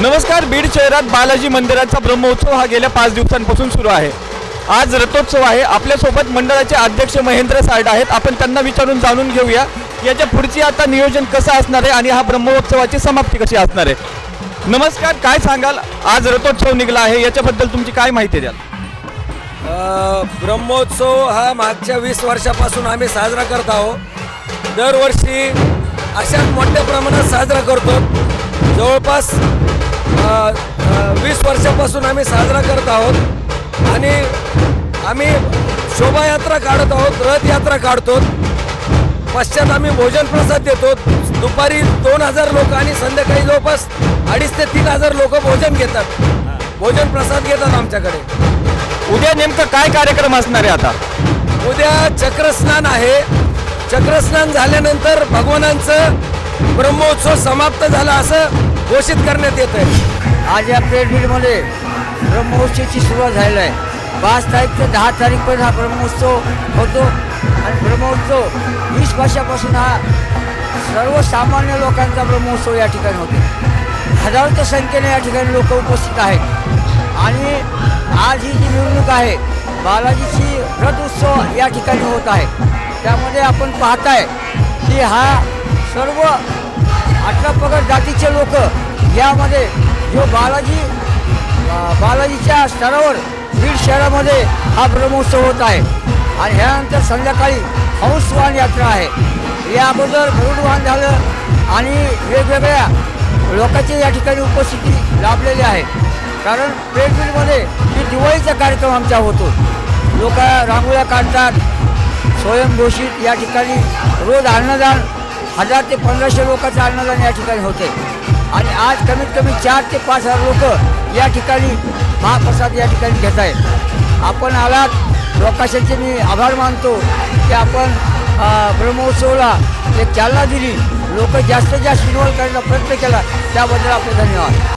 नमस्कार बीड शहरात बालाजी मंदिराचा ब्रह्मोत्सव हा गेल्या पाच दिवसांपासून सुरू आहे. आज रथोत्सव आहे. आपल्यासोबत मंडळाचे अध्यक्ष महेंद्र सार्ड आहेत. आपण त्यांना विचारून जाणून घेऊया याच्या पुढची आता नियोजन कसं असणार आहे आणि हा ब्रह्मोत्सवाची समाप्ती कशी असणार आहे. नमस्कार काय सांगाल? आज रथोत्सव निघाला आहे. याच्याबद्दल तुमची काय माहिती द्याल? ब्रह्मोत्सव हा मागच्या वीस वर्षापासून आम्ही साजरा करत आहोत. दरवर्षी अशाच मोठ्या प्रमाणात साजरा करतो. जवळपास वर्षापासून आम्ही साजरा करत आहोत. आणि आम्ही शोभायात्रा काढत आहोत रथयात्रा काढतो. पश्चात आम्ही भोजन प्रसाद देतो. दुपारी दोन हजार लोक आणि संध्याकाळी जवळपास अडीच ते तीन हजार लोक भोजन घेतात. भोजन प्रसाद घेतात आमच्याकडे. उद्या नेमकं काय कार्यक्रम असणार आहे आता? उद्या चक्रस्नान आहे. चक्रस्नान झाल्यानंतर भगवानांचं ब्रह्मोत्सव समाप्त झाला असं घोषित करण्यात येत आहे आज या पेडमिलमध्ये ब्रह्मोत्सवाची सुरुवात झालेला आहे. पाच तारीख ते दहा तारीखपर्यंत हा ब्रह्मोत्सव होतो आणि ब्रह्मोत्सव वीस वर्षापासून हा सर्वसामान्य लोकांचा ब्रह्मोत्सव या ठिकाणी होतो. हजारोच्या संख्येने या ठिकाणी लोक उपस्थित आहेत. आणि आज ही जी निवडणूक आहे बालाजीची रथ उत्सव या ठिकाणी होत आहे. त्यामध्ये आपण पाहताय की हा सर्व अठरा पगड जातीचे लोक यामध्ये जो बालाजी बालाजीच्या स्तरावर बीड शहरामध्ये हा ब्रह्मोत्सव होत आहे. आणि ह्यानंतर संध्याकाळी हंसवान यात्रा आहे. या अगोदर गरुडवाहन झालं आणि वेगवेगळ्या लोकांची या ठिकाणी उपस्थिती लाभलेली आहे. कारण पेडमिलमध्ये ही दिवाळीचा कार्यक्रम आमचा होतो. लोक रांगोळ्या काढतात स्वयंघोषित या ठिकाणी रोज अन्नदान हजार ते पंधराशे लोकांचं अन्नदान या ठिकाणी होते. आणि आज कमीत कमी चार ते पाच हजार लोक या ठिकाणी महाप्रसाद या ठिकाणी घेत आहेत. आपण आलात लोकाशांचे मी आभार मानतो की आपण ब्रह्मोत्सवला एक चालना दिली. लोक जास्तीत जास्त इन्व्हॉल्व करण्याचा प्रयत्न केला. त्याबद्दल आपले धन्यवाद.